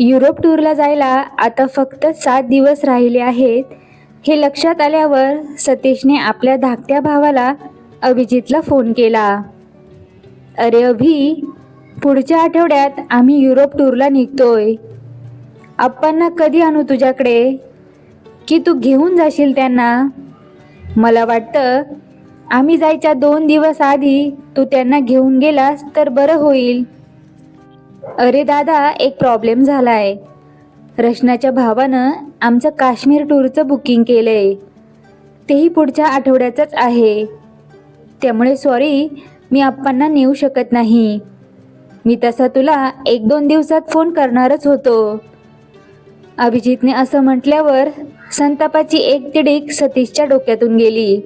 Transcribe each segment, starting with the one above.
Europe टूरला जायला आता फक्त सात दिवस राहिले आहेत. हे लक्षात आल्यावर सतीशने आपल्या धाकट्या भावाला अभिजितला फोन केला. अरे अभि पुढच्या आठवड्यात आम्ही युरोप टूरला निघतोय. आप्पांना कधी आणू तुझ्याकडे? की तू घेऊन जाशील त्यांना? मला वाटतं आम्ही जायच्या दोन दिवस आधी तू त्यांना घेऊन गेलास तर बरं होईल. अरे दादा एक प्रॉब्लेम झाला आहे रचनाच्या भावानं आमचं काश्मीर टूरचं बुकिंग केलं आहे तेही पुढच्या आठवड्याचंच आहे. त्यामुळे सॉरी मी आप्पांना नेऊ शकत नाही. मी तसा तुला एक दोन दिवसात फोन करणारच होतो. अभिजितने असं म्हटल्यावर संतापाची एक तिडीक सतीशच्या डोक्यातून गेली.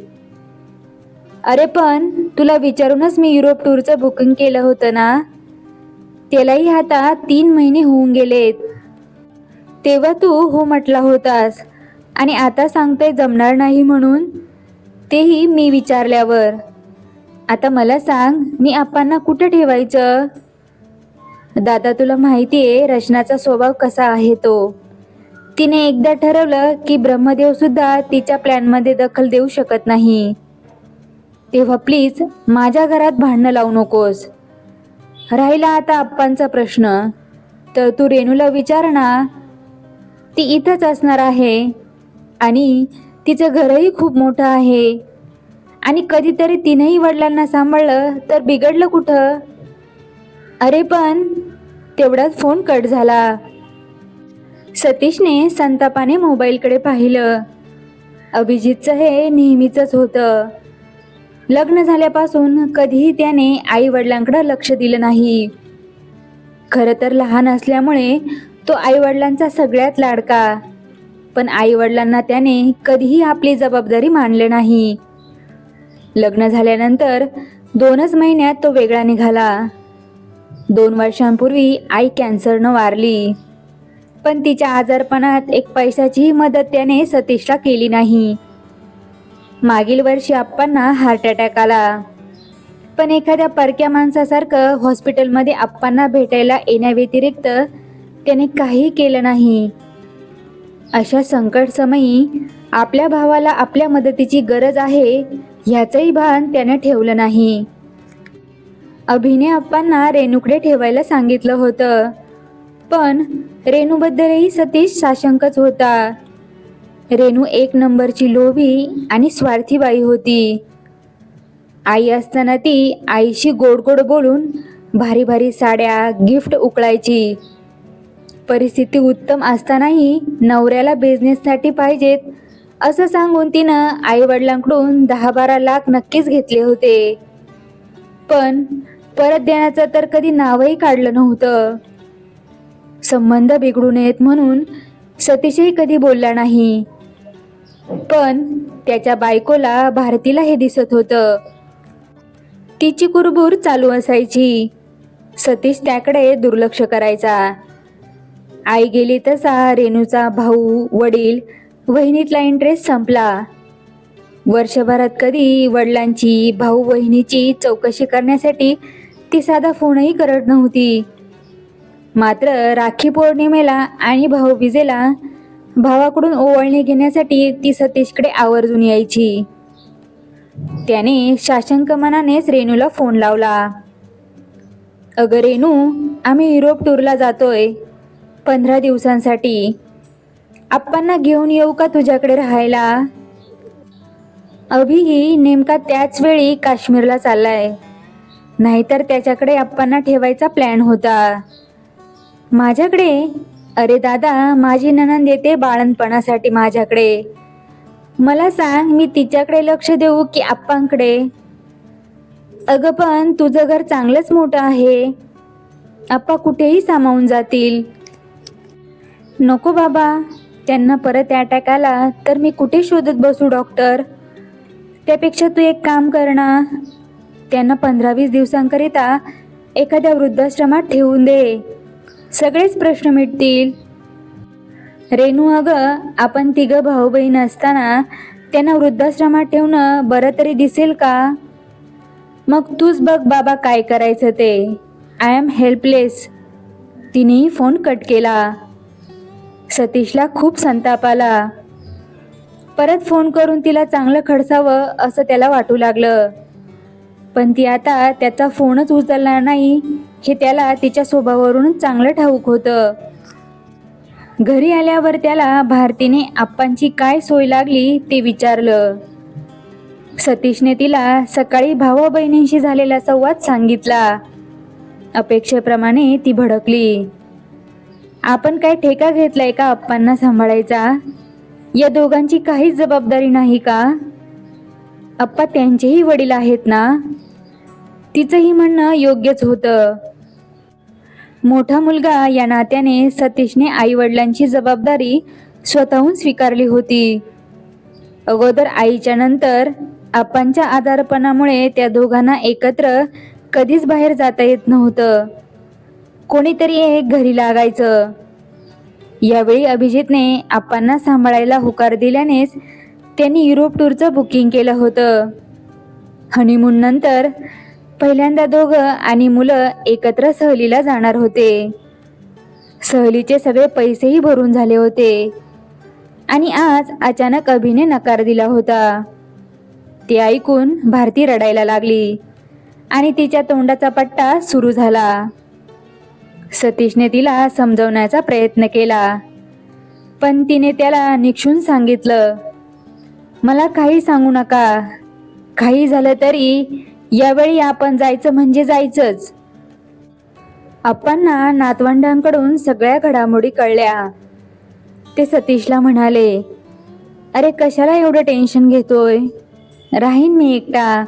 अरे पण तुला विचारूनच मी युरोप टूरचं बुकिंग केलं होतं ना? त्यालाही आता तीन महिने होऊन गेलेत. तेव्हा तू हो म्हटला होतास. आणि आता सांगते जमणार नाही म्हणून? तेही मी विचारल्यावर. आता मला सांग मी आप्पांना कुठं ठेवायचं? दादा तुला माहिती आहे रचनाचा स्वभाव कसा आहे तो. तिने एकदा ठरवलं की ब्रह्मदेव सुद्धा तिच्या प्लॅनमध्ये दखल देऊ शकत नाही. तेव्हा प्लीज माझ्या घरात भांडणं लावू नकोस. राहिला आता आप्पांचा प्रश्न. तर तू रेणूला विचार ना. ती इथंच असणार आहे. आणि तिचं घरही खूप मोठं आहे. आणि कधीतरी तिनंही वडिलांना सांभाळलं तर बिघडलं कुठं? अरे पण तेवढाच फोन कट झाला. सतीशने संतापाने मोबाईलकडे पाहिलं. अभिजितचं हे नेहमीचंच होतं. लग्न झाल्यापासून कधीही त्याने आई वडिलांकडे लक्ष दिलं नाही. खरं तर लहान असल्यामुळे तो आई वडिलांचा सगळ्यात लाडका. पण आई वडिलांना त्याने कधीही आपली जबाबदारी मानले नाही. लग्न झाल्यानंतर दोनच महिन्यात तो वेगळा निघाला. दोन वर्षांपूर्वी आई कॅन्सरनं वारली. पण तिच्या आजारपणात एक पैशाचीही मदत त्याने सतीशला केली नाही. मागील वर्षी आप्पांना हार्ट अटॅक आला. पण एखाद्या परक्या माणसासारखं हॉस्पिटलमध्ये आप्पांना भेटायला येण्याव्यतिरिक्त त्याने काही केलं नाही. अशा संकट समयी आपल्या भावाला आपल्या मदतीची गरज आहे ह्याचंही भान त्याने ठेवलं नाही. अभिने आप्पांना रेणूकडे ठेवायला सांगितलं होतं. पण रेणूबद्दलही सतीश साशंकच होता. रेणू एक नंबरची लोभी आणि स्वार्थी बाई होती. आई असताना ती आईशी गोड गोड बोलून भारी भारी साड्या गिफ्ट उकळायची. परिस्थिती उत्तम असतानाही नवऱ्याला बिझनेससाठी पाहिजेत असं सांगून तिनं आईवडिलांकडून दहा बारा लाख नक्कीच घेतले होते. पण परत देण्याचं तर कधी नावही काढलं नव्हतं. संबंध बिघडू नयेत म्हणून सतीशही कधी बोलला नाही. पण त्याच्या बायकोला भारतीला हे दिसत होतं. तिची कुरबूर चालू असायची. सतीश त्याकडे दुर्लक्ष करायचा. आई गेली तसा रेणूचा भाऊ वडील वहिनीतला इंटरेस्ट संपला. वर्षभरात कधी वडिलांची भाऊ वहिनीची चौकशी करण्यासाठी ती साधा फोनही करत नव्हती. मात्र राखी पौर्णिमेला आणि भाऊबीजेला भावाकडून ओवाळणी घेण्यासाठी ती सतीशकडे आवर्जून यायची. त्याने शाशंक मनानेच रेणूला फोन लावला. अगं रेणू आम्ही युरोप टूरला जातोय. पंधरा दिवसांसाठी. आप्पांना घेऊन येऊ का तुझ्याकडे राहायला? अभिही नेमका त्याच वेळी काश्मीरला चाललाय. नाहीतर त्याच्याकडे आप्पांना ठेवायचा प्लॅन होता. माझ्याकडे अरे दादा माझी ननंद येते बाळणपणासाठी माझ्याकडे. मला सांग मी तिच्याकडे लक्ष देऊ की आप्पांकडे? अगं पण तुझं घर चांगलंच मोठं आहे. आप्पा कुठेही सामावून जातील. नको बाबा त्यांना परत अटॅक आला तर मी कुठे शोधत बसू डॉक्टर त्यापेक्षा तू एक काम कर ना त्यांना पंधरा वीस दिवसांकरिता एखाद्या वृद्धाश्रमात ठेवून दे. सगळेच प्रश्न मिटतील. रेणू अगं आपण तिघं भाऊ बहीण असताना त्यांना वृद्धाश्रमात ठेवणं बरं तरी दिसेल का? मग तूच बघ बाबा काय करायचं ते. आय एम हेल्पलेस तिनेही फोन कट केला. सतीशला खूप संताप आला. परत फोन करून तिला चांगलं खडसावं असं त्याला वाटू लागलं. पण ती आता त्याचा फोनच उचलणार नाही. हे त्याला तिच्या स्वभावावरूनच चांगलं ठाऊक होतं. घरी आल्यावर त्याला भारतीने आप्पांची काय सोय लागली ते विचारलं. सतीशने तिला सकाळी भावा बहिणींशी झालेला संवाद सांगितला. अपेक्षेप्रमाणे ती भडकली. आपण काय ठेका घेतलाय का आप्पांना सांभाळायचा? या दोघांची काहीच जबाबदारी नाही का? आप्पा त्यांचेही वडील आहेत ना? तिचंही म्हणणं योग्यच होतं. मोठा मुलगा या नात्याने सतीशने आईवडिलांची जबाबदारी स्वतःहून स्वीकारली होती. अगोदर आईच्या नंतर आपांच्या आजारपणामुळे त्या दोघांना एकत्र कधीच बाहेर जाता येत नव्हतं. कोणीतरी एक घरी लागायचं. यावेळी अभिजितने आपांना सांभाळायला होकार दिल्यानेच त्यांनी युरोप टूरचं बुकिंग केलं होतं. हनीमून नंतर पहिल्यांदा दोघं आणि मुलं एकत्र सहलीला जाणार होते. सहलीचे सगळे पैसेही भरून झाले होते. आणि आज अचानक अभिने नकार दिला होता. ते ऐकून भारती रडायला लागली आणि तिच्या तोंडाचा पट्टा सुरू झाला. सतीशने तिला समजवण्याचा प्रयत्न केला. पण तिने त्याला निक्षून सांगितलं मला काही सांगू नका. काही झालं तरी यावेळी आपण जायचं म्हणजे जायचंच. आप्पांना नातवंडांकडून सगळ्या घडामोडी कळल्या. ते सतीशला म्हणाले अरे कशाला एवढं टेन्शन घेतोय? राहीन मी एकटा.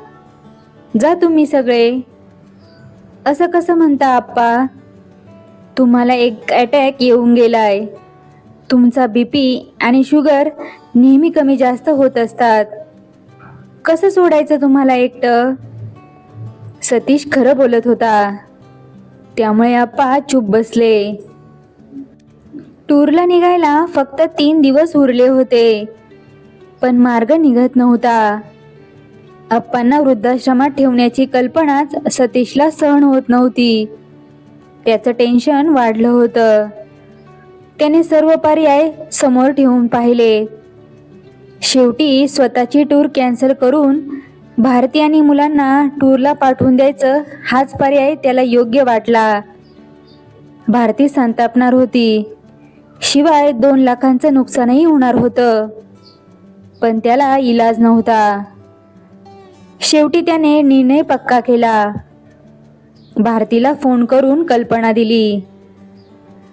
जा तुम्ही सगळे. असं कसं म्हणता आप्पा? तुम्हाला एक अटॅक येऊन गेलाय. तुमचा बीपी आणि शुगर नेहमी कमी जास्त होत असतात. कसं सोडायचं तुम्हाला एकटं? सतीश खरं बोलत होता. त्यामुळे आप्पा चूप बसले. टूरला निघायला फक्त तीन दिवस उरले होते. पण मार्ग निघत नव्हता. आप्पांना वृद्धाश्रमात ठेवण्याची कल्पनाच सतीशला सहन होत नव्हती. त्याचं टेन्शन वाढलं होतं. त्याने सर्व पर्याय समोर ठेवून पाहिले. शेवटी स्वतःची टूर कॅन्सल करून भारतीयांनी मुलांना टूरला पाठवून द्यायचं हाच पर्याय त्याला योग्य वाटला. भारती संतापणार होती. शिवाय दोन लाखांचं नुकसानही होणार होतं. पण त्याला इलाज नव्हता. शेवटी त्याने निर्णय पक्का केला. भारतीला फोन करून कल्पना दिली.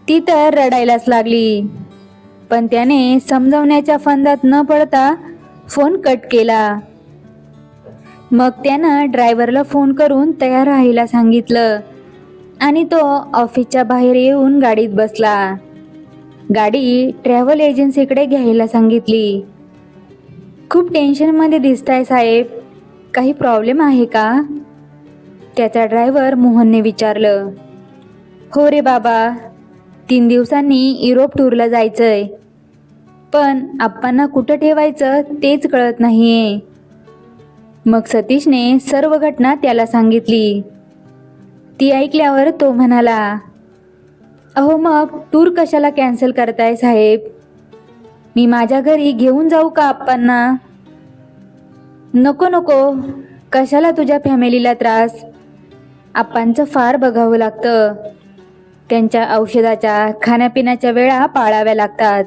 ती तर रडायलाच लागली. पण त्याने समजवण्याच्या फंदात न पडता फोन कट केला. मग त्यानं ड्रायव्हरला फोन करून तयार राहायला सांगितलं. आणि तो ऑफिसच्या बाहेर येऊन गाडीत बसला. गाडी ट्रॅव्हल एजन्सीकडे घ्यायला सांगितली. खूप टेन्शनमध्ये दिसत आहे साहेब. काही प्रॉब्लेम आहे का? त्याचा ड्रायव्हर मोहनने विचारलं. हो रे बाबा तीन दिवसांनी युरोप टूरला जायचंय. पण आप्पांना कुठं ठेवायचं तेच कळत नाहीये. मग सतीशने सर्व घटना त्याला सांगितली. ती ऐकल्यावर तो म्हणाला अहो मग टूर कशाला कॅन्सल करताय साहेब? मी माझ्या घरी घेऊन जाऊ का आप्पांना? नको नको. कशाला तुझ्या फॅमिलीला त्रास? आप्पांचं फार बघावं लागतं. त्यांच्या औषधाच्या खाण्यापिण्याच्या वेळा पाळाव्या लागतात.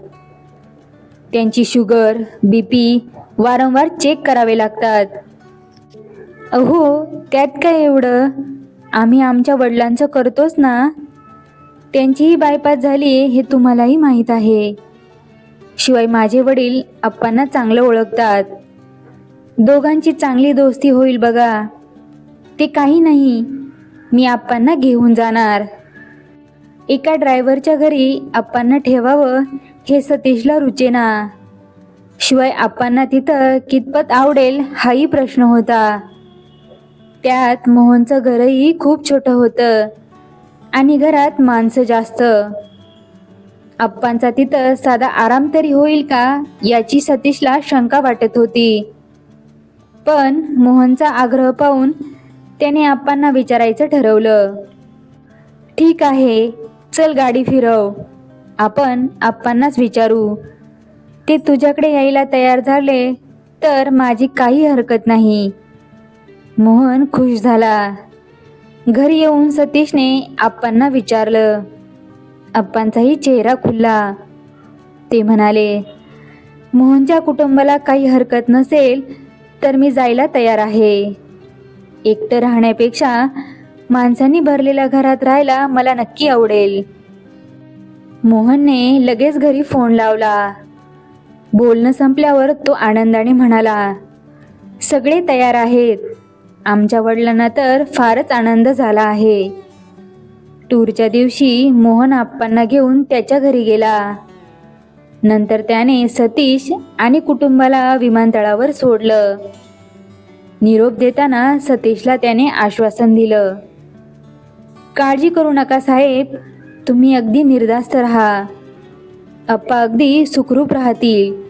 त्यांची शुगर बी पी वारंवार चेक करावे लागतात. अहो त्यात काय एवढं? आम्ही आमच्या वडिलांचं करतोच ना. त्यांचीही बायपास झाली हे तुम्हालाही माहीत आहे. शिवाय माझे वडील आप्पांना चांगलं ओळखतात. दोघांची चांगली दोस्ती होईल बघा. ते काही नाही. मी आप्पांना घेऊन जाणार. एका ड्रायव्हरच्या घरी आप्पांना ठेवावं हे सतीशला रुचेना. शिवाय आप्पांना तिथं कितपत आवडेल हाही प्रश्न होता. त्यात मोहनचं घरही खूप छोटं होतं आणि घरात माणसं जास्त. आप्पांचा तिथं साधा आराम तरी होईल का याची सतीशला शंका वाटत होती. पण मोहनचा आग्रह पाहून त्याने आप्पांना विचारायचं ठरवलं. ठीक आहे चल गाडी फिरव. आपण आप्पांनाच विचारू. ते तुझ्याकडे यायला तयार झाले तर माझी काही हरकत नाही. मोहन खुश झाला. घरी येऊन सतीशने आप्पांना विचारलं. आप्पांचाही चेहरा खुलला. ते म्हणाले मोहनच्या कुटुंबाला काही हरकत नसेल तर मी जायला तयार आहे. एकटं राहण्यापेक्षा माणसांनी भरलेल्या घरात राहायला मला नक्की आवडेल. मोहनने लगेच घरी फोन लावला. बोलणं संपल्यावर तो आनंदाने म्हणाला सगळे तयार आहेत. आमच्या वडिलांना तर फारच आनंद झाला आहे. टूरच्या दिवशी मोहन आप्पांना घेऊन त्याच्या घरी गेला. नंतर त्याने सतीश आणि कुटुंबाला विमानतळावर सोडलं. निरोप देताना सतीशला त्याने आश्वासन दिलं. काळजी करू नका साहेब तुम्ही अगदी निर्धास्त राहा. अप्पा अगदी सुखरूप राहतील.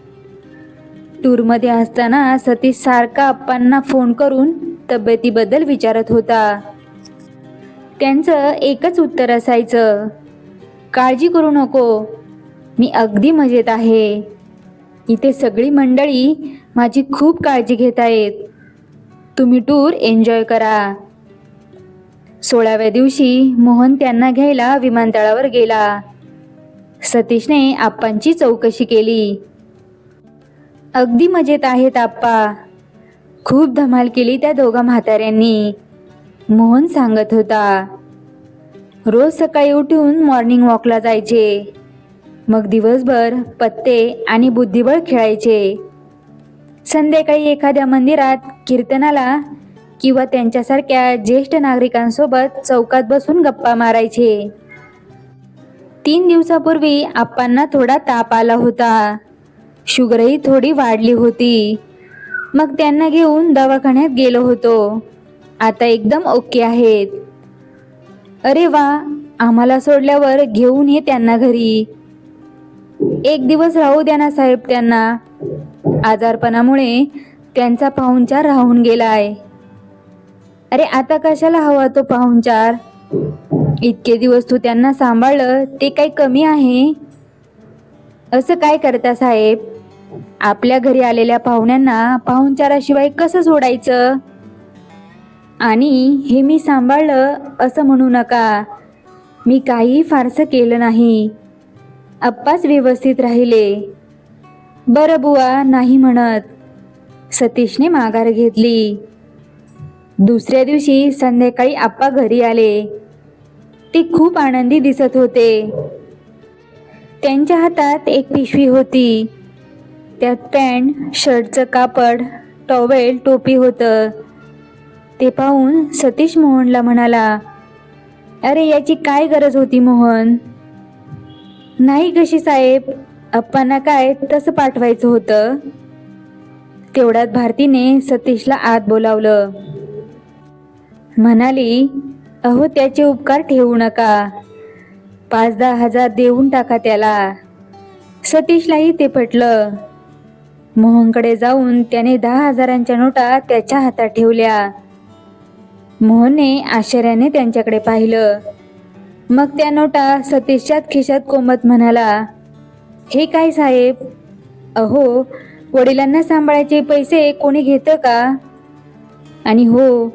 टूरमध्ये असताना सतीश सारखा अप्पांना फोन करून तब्येतीबद्दल विचारत होता. त्यांचं एकच उत्तर असायचं काळजी करू नको मी अगदी मजेत आहे. इथे सगळी मंडळी माझी खूप काळजी घेत आहेत. तुम्ही टूर एन्जॉय करा. सोळाव्या दिवशी मोहन त्यांना घ्यायला विमानतळावर गेला. सतीशने आप्पांची चौकशी केली. अगदी मजेत आहेत आप्पा खूप धमाल केली त्या दोघा म्हाताऱ्यांनी. मोहन सांगत होता रोज सकाळी उठून मॉर्निंग वॉकला जायचे. मग दिवसभर पत्ते आणि बुद्धिबळ खेळायचे. संध्याकाळी एखाद्या मंदिरात कीर्तनाला किंवा त्यांच्यासारख्या ज्येष्ठ नागरिकांसोबत चौकात बसून गप्पा मारायचे. तीन दिवसापूर्वी आप्पांना थोडा ताप आला होता. शुगरही थोडी वाढली होती. मग त्यांना घेऊन दवाखान्यात गेलो होतो. आता एकदम ओके आहेत. अरे वा आम्हाला सोडल्यावर घेऊन ये त्यांना घरी. एक दिवस राहू द्या ना साहेब त्यांना. आजारपणामुळे त्यांचा पाहुणचार राहून गेलाय. अरे आता कशाला हवा तो पाहुणचार? इतके दिवस तू त्यांना सांभाळलं ते काही कमी आहे? असं काय करता साहेब? आपल्या घरी आलेल्या पाहुण्यांना पाहुणचाराशिवाय कसं सोडायचं? आणि हे मी सांभाळलं असं म्हणू नका. मी काहीही फारसं केलं नाही. आप्पाच व्यवस्थित राहिले. बरं बुवा नाही म्हणत. सतीशने माघार घेतली. दुसऱ्या दिवशी संध्याकाळी आप्पा घरी आले. ते खूप आनंदी दिसत होते. त्यांच्या हातात एक पिशवी होती. त्यात पॅन्ट शर्टचं कापड टॉवेल टोपी होतं. ते पाहून सतीश मोहनला म्हणाला अरे याची काय गरज होती मोहन? नाही कशी साहेब? अप्पांना काय तसं पाठवायचं होतं? तेवढ्यात भारतीने सतीशला आत बोलावलं. म्हणाली अहो त्याचे उपकार ठेवू नका. पाच दहा हजार देऊन टाका त्याला. सतीशलाही ते पटलं. मोहनकडे जाऊन त्याने दहा हजारांच्या नोटा त्याच्या हातात ठेवल्या. मोहनने आश्चर्याने त्यांच्याकडे पाहिलं. मग त्या नोटा सतीशच्यात खिशात कोमत म्हणाला हे काय साहेब? अहो वडिलांना सांभाळायचे पैसे कोणी घेतं का? आणि हो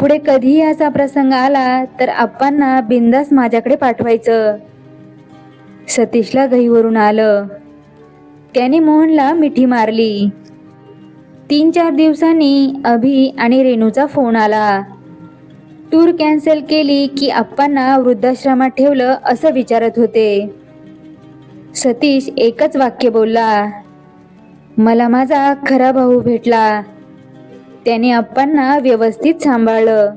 पुढे कधीही असा प्रसंग आला तर आप्पांना बिंदास माझ्याकडे पाठवायचं. सतीशला घईवरून आलं. त्याने मोहनला मिठी मारली. तीन चार दिवसांनी अभि आणि रेणूचा फोन आला. टूर कॅन्सल केली की आप्पांना वृद्धाश्रमात ठेवलं असं विचारत होते. सतीश एकच वाक्य बोलला मला माझा खरा भाऊ भेटला. त्याने आप्पांना व्यवस्थित सांभाळलं.